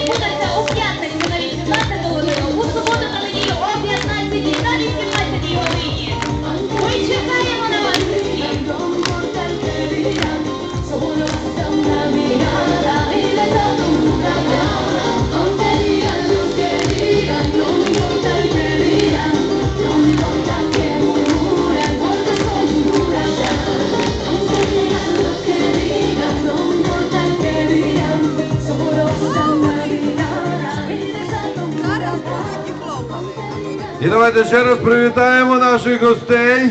Gracias. І давайте ще раз привітаємо наших гостей.